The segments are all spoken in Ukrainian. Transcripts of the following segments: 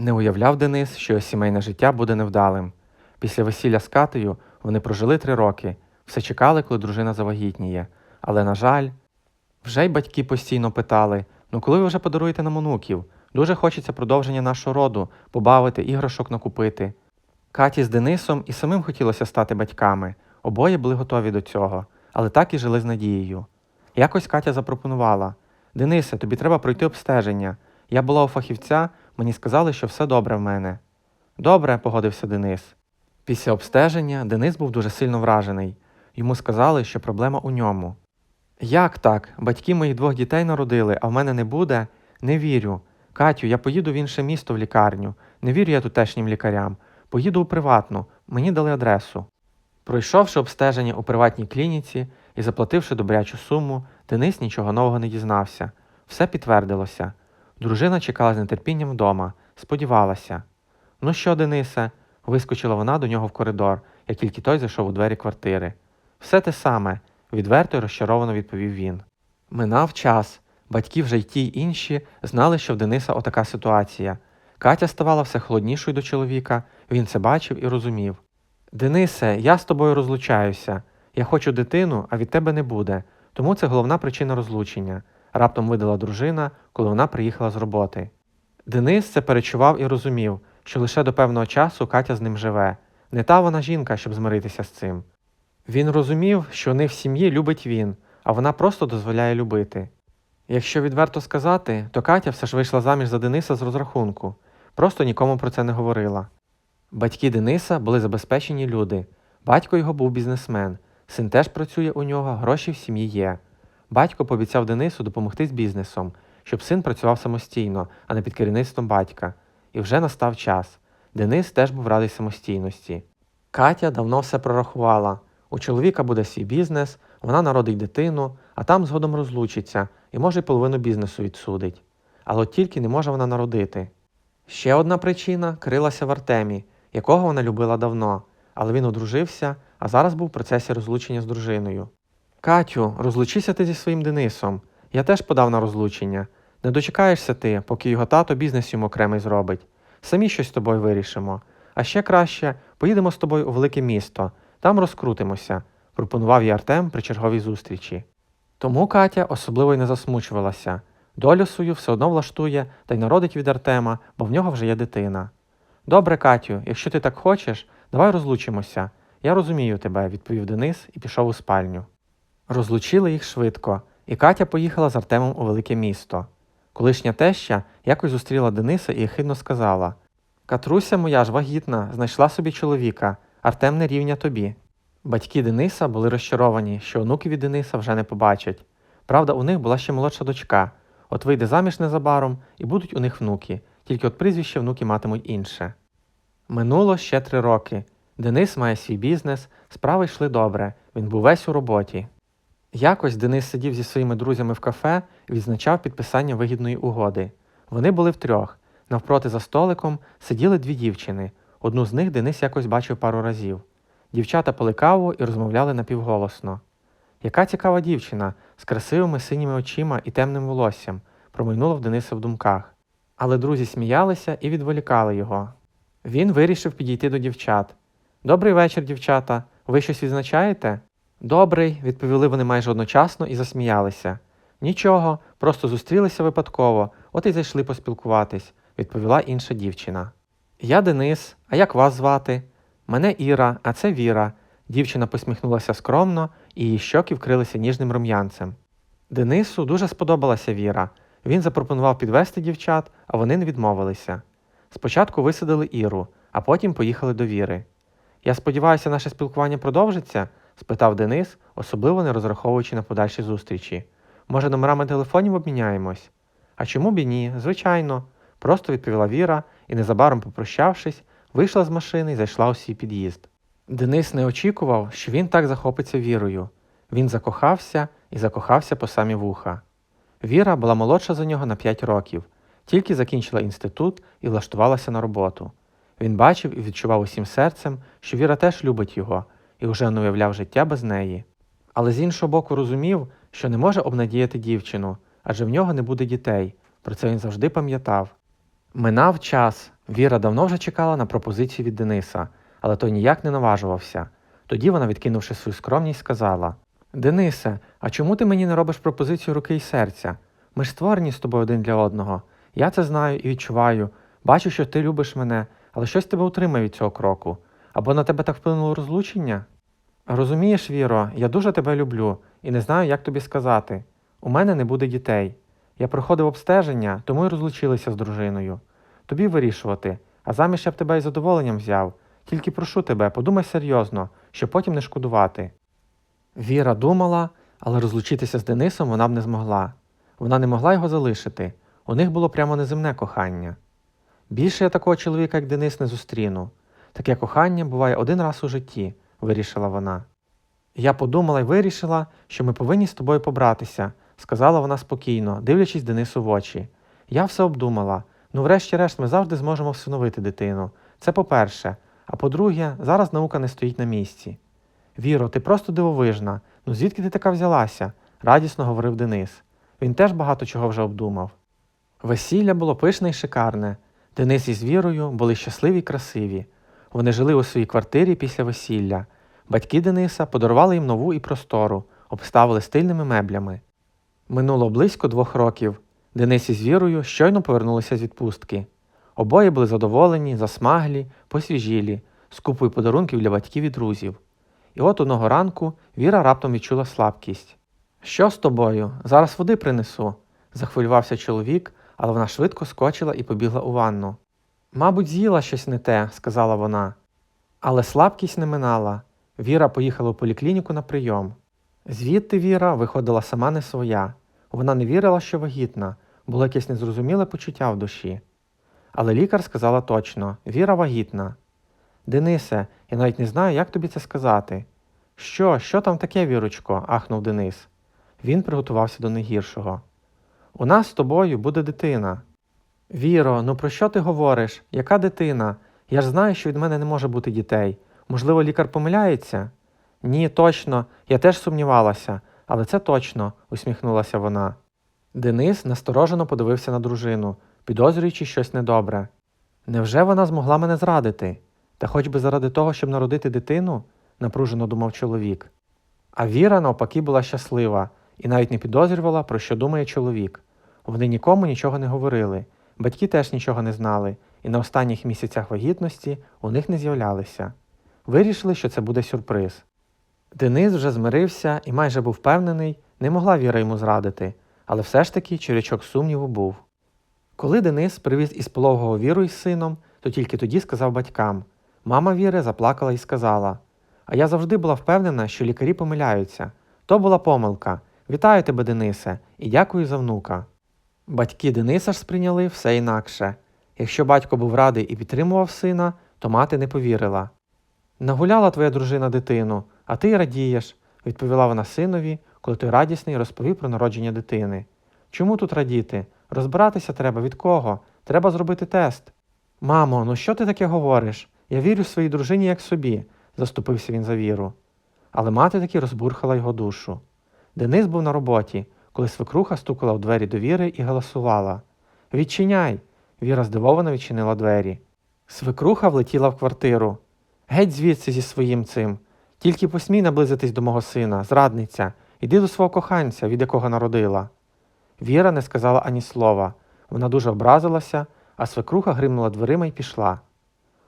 Не уявляв Денис, що його сімейне життя буде невдалим. Після весілля з Катею вони прожили три роки, все чекали, коли дружина завагітніє. Але, на жаль, вже й батьки постійно питали: ну коли ви вже подаруєте нам онуків? Дуже хочеться продовження нашого роду, побавити, іграшок накупити. Каті з Денисом і самим хотілося стати батьками. Обоє були готові до цього, але так і жили з надією. Якось Катя запропонувала: Денисе, тобі треба пройти обстеження. Я була у фахівця, мені сказали, що все добре в мене. Добре, погодився Денис. Після обстеження Денис був дуже сильно вражений. Йому сказали, що проблема у ньому. Як так? Батьки моїх двох дітей народили, а в мене не буде? Не вірю. Катю, я поїду в інше місто в лікарню. Не вірю я тутешнім лікарям. Поїду у приватну, мені дали адресу. Пройшовши обстеження у приватній клініці і заплативши добрячу суму, Денис нічого нового не дізнався. Все підтвердилося. Дружина чекала з нетерпінням вдома, сподівалася. Ну що, Денисе? вискочила вона до нього в коридор, як тільки той зайшов у двері квартири. Все те саме, відверто й розчаровано відповів він. Минав час. Батьки вже й ті й інші знали, що в Дениса отака ситуація. Катя ставала все холоднішою до чоловіка, він це бачив і розумів. Денисе, я з тобою розлучаюся. Я хочу дитину, а від тебе не буде. Тому це головна причина розлучення, раптом видала дружина, коли вона приїхала з роботи. Денис це перечував і розумів, що лише до певного часу Катя з ним живе. Не та вона жінка, щоб змиритися з цим. Він розумів, що у них в сім'ї любить він, а вона просто дозволяє любити. Якщо відверто сказати, то Катя все ж вийшла заміж за Дениса з розрахунку, просто нікому про це не говорила. Батьки Дениса були забезпечені люди. Батько його був бізнесмен, син теж працює у нього, гроші в сім'ї є. Батько пообіцяв Денису допомогти з бізнесом, щоб син працював самостійно, а не під керівництвом батька. І вже настав час. Денис теж був радий самостійності. Катя давно все прорахувала. У чоловіка буде свій бізнес, вона народить дитину, а там згодом розлучиться і може й половину бізнесу відсудить. Але от тільки не може вона народити. Ще одна причина крилася в Артемі, якого вона любила давно, але він одружився, а зараз був в процесі розлучення з дружиною. Катю, розлучися ти зі своїм Денисом. Я теж подав на розлучення. Не дочекаєшся ти, поки його тато бізнес йому окремий зробить. Самі щось з тобою вирішимо. А ще краще поїдемо з тобою у велике місто, там розкрутимося, пропонував їй Артем при черговій зустрічі. Тому Катя особливо й не засмучувалася. Долю свою все одно влаштує та й народить від Артема, бо в нього вже є дитина. Добре, Катю, якщо ти так хочеш, давай розлучимося. Я розумію тебе, відповів Денис і пішов у спальню. Розлучили їх швидко, і Катя поїхала з Артемом у велике місто. Колишня теща якось зустріла Дениса і ехидно сказала Катруся моя ж вагітна, знайшла собі чоловіка, Артем не рівня тобі. Батьки Дениса були розчаровані, що онуки від Дениса вже не побачать. Правда, у них була ще молодша дочка, от вийде заміж незабаром і будуть у них внуки, тільки от прізвище внуки матимуть інше. Минуло ще три роки. Денис має свій бізнес, справи йшли добре, він був весь у роботі. Якось Денис сидів зі своїми друзями в кафе і відзначав підписання вигідної угоди. Вони були втрьох. Навпроти за столиком сиділи дві дівчини. Одну з них Денис якось бачив пару разів. Дівчата пили каву і розмовляли напівголосно. Яка цікава дівчина з красивими синіми очима і темним волоссям, промайнуло в Дениса в думках. Але друзі сміялися і відволікали його. Він вирішив підійти до дівчат. Добрий вечір, дівчата. Ви щось відзначаєте? Добрий, відповіли вони майже одночасно і засміялися. Нічого, просто зустрілися випадково, от і зайшли поспілкуватись, відповіла інша дівчина. Я Денис, а як вас звати? Мене Іра, а це Віра. Дівчина посміхнулася скромно, і її щоки вкрилися ніжним рум'янцем. Денису дуже сподобалася Віра. Він запропонував підвести дівчат, а вони не відмовилися. Спочатку висадили Іру, а потім поїхали до Віри. Я сподіваюся, наше спілкування продовжиться? Спитав Денис, особливо не розраховуючи на подальші зустрічі. Може, номерами телефонів обміняємось? А чому б і ні? Звичайно, просто відповіла Віра і, незабаром попрощавшись, вийшла з машини і зайшла у свій під'їзд. Денис не очікував, що він так захопиться вірою. Він закохався і закохався по самі вуха. Віра була молодша за нього на 5 років, тільки закінчила інститут і влаштувалася на роботу. Він бачив і відчував усім серцем, що Віра теж любить його і вже не уявляв життя без неї. Але з іншого боку розумів, що не може обнадіяти дівчину, адже в нього не буде дітей. Про це він завжди пам'ятав. Минав час, Віра давно вже чекала на пропозицію від Дениса, але той ніяк не наважувався. Тоді вона, відкинувши свою скромність, сказала: Денисе, а чому ти мені не робиш пропозицію руки і серця? Ми ж створені з тобою один для одного. Я це знаю і відчуваю. Бачу, що ти любиш мене, але щось тебе утримає від цього кроку. Або на тебе так вплинуло розлучення? Розумієш, Віро, я дуже тебе люблю і не знаю, як тобі сказати. У мене не буде дітей. Я проходив обстеження, тому й розлучилися з дружиною. Тобі вирішувати, а заміж я б тебе із задоволенням взяв. Тільки прошу тебе, подумай серйозно, щоб потім не шкодувати. Віра думала, але розлучитися з Денисом вона б не змогла. Вона не могла його залишити. У них було прямо неземне кохання. Більше я такого чоловіка, як Денис, не зустріну. Таке кохання буває один раз у житті, вирішила вона. Я подумала й вирішила, що ми повинні з тобою побратися, сказала вона спокійно, дивлячись Денису в очі. Я все обдумала. Ну, врешті-решт, ми завжди зможемо всиновити дитину. Це по-перше. А по-друге, зараз наука не стоїть на місці. Віро, ти просто дивовижна. Ну звідки ти така взялася? радісно говорив Денис. Він теж багато чого вже обдумав. Весілля було пишне й шикарне. Денис із Вірою були щасливі й красиві. Вони жили у своїй квартирі після весілля. Батьки Дениса подарували їм нову і простору, обставили стильними меблями. Минуло близько двох років. Денис із Вірою щойно повернулися з відпустки. Обоє були задоволені, засмаглі, посвіжілі, з купою подарунків для батьків і друзів. І от одного ранку Віра раптом відчула слабкість. Що з тобою? Зараз води принесу, захвилювався чоловік, але вона швидко скочила і побігла у ванну. Мабуть, з'їла щось не те, сказала вона. Але слабкість не минала. Віра поїхала у поліклініку на прийом. Звідти Віра виходила сама не своя. Вона не вірила, що вагітна, було якесь незрозуміле почуття в душі. Але лікар сказала точно Віра вагітна. Денисе, я навіть не знаю, як тобі це сказати. Що, що там таке, Вірочко? ахнув Денис. Він приготувався до найгіршого. У нас з тобою буде дитина. Віро, ну про що ти говориш? Яка дитина? Я ж знаю, що від мене не може бути дітей. Можливо, лікар помиляється? Ні, точно, я теж сумнівалася, але це точно, усміхнулася вона. Денис насторожено подивився на дружину, підозрюючи щось недобре. Невже вона змогла мене зрадити? Та хоч би заради того, щоб народити дитину, напружено думав чоловік. А Віра, навпаки, була щаслива і навіть не підозрювала, про що думає чоловік. Вони нікому нічого не говорили, батьки теж нічого не знали, і на останніх місяцях вагітності у них не з'являлися. Вирішили, що це буде сюрприз. Денис вже змирився і майже був впевнений, не могла Віра йому зрадити, але все ж таки черячок сумніву був. Коли Денис привіз із пологового Віру із сином, то тільки тоді сказав батькам. Мама Віри заплакала і сказала: А я завжди була впевнена, що лікарі помиляються. То була помилка. Вітаю тебе, Денисе, і дякую за внука. Батьки Дениса ж сприйняли все інакше. Якщо батько був радий і підтримував сина, то мати не повірила. Нагуляла твоя дружина дитину, а ти радієш, відповіла вона синові, коли той радісний розповів про народження дитини. Чому тут радіти? Розбиратися треба від кого? Треба зробити тест. Мамо, ну що ти таке говориш? Я вірю своїй дружині як собі, заступився він за віру. Але мати таки розбурхала його душу. Денис був на роботі, коли свекруха стукала в двері до Віри і галасувала. Відчиняй. Віра здивовано відчинила двері. Свекруха влетіла в квартиру. Геть звідси зі своїм цим. Тільки посмій наблизитись до мого сина, зрадниця, іди до свого коханця, від якого народила. Віра не сказала ані слова. Вона дуже образилася, а свекруха гримнула дверима і пішла.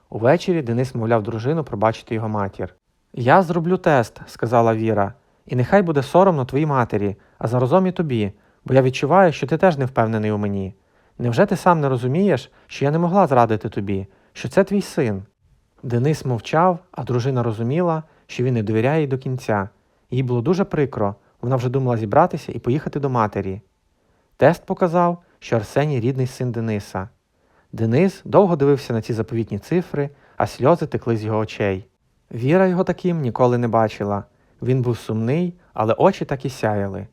Увечері Денис мовляв дружину пробачити його матір. Я зроблю тест, сказала Віра, і нехай буде соромно твоїй матері, а заразом і тобі, бо я відчуваю, що ти теж не впевнений у мені. Невже ти сам не розумієш, що я не могла зрадити тобі, що це твій син? Денис мовчав, а дружина розуміла, що він не довіряє їй до кінця. Їй було дуже прикро, вона вже думала зібратися і поїхати до матері. Тест показав, що Арсеній рідний син Дениса. Денис довго дивився на ці заповітні цифри, а сльози текли з його очей. Віра його таким ніколи не бачила. Він був сумний, але очі так і сяяли.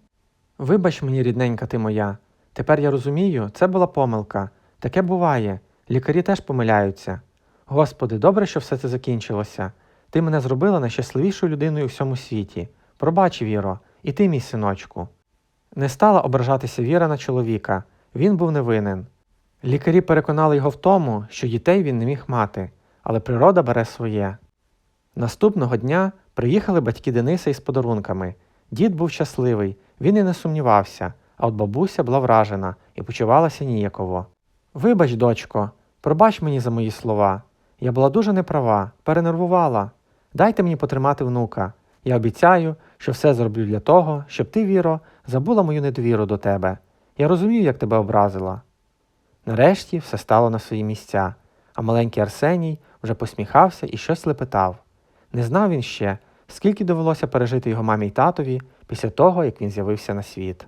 Вибач мені, рідненька ти моя. Тепер я розумію, це була помилка. Таке буває. Лікарі теж помиляються. Господи, добре, що все це закінчилося. Ти мене зробила найщасливішою людиною у всьому світі. Пробач, Віро, і ти, мій синочку. Не стала ображатися Віра на чоловіка. Він був невинен. Лікарі переконали його в тому, що дітей він не міг мати, але природа бере своє. Наступного дня приїхали батьки Дениса із подарунками. Дід був щасливий, він і не сумнівався, а от бабуся була вражена і почувалася ніяково. Вибач, дочко, пробач мені за мої слова. Я була дуже неправа, перенервувала. Дайте мені потримати внука. Я обіцяю, що все зроблю для того, щоб ти, Віро, забула мою недовіру до тебе. Я розумію, як тебе образила. Нарешті все стало на свої місця, а маленький Арсеній вже посміхався і щось лепетав. Не знав він ще, скільки довелося пережити його мамі й татові після того, як він з'явився на світ.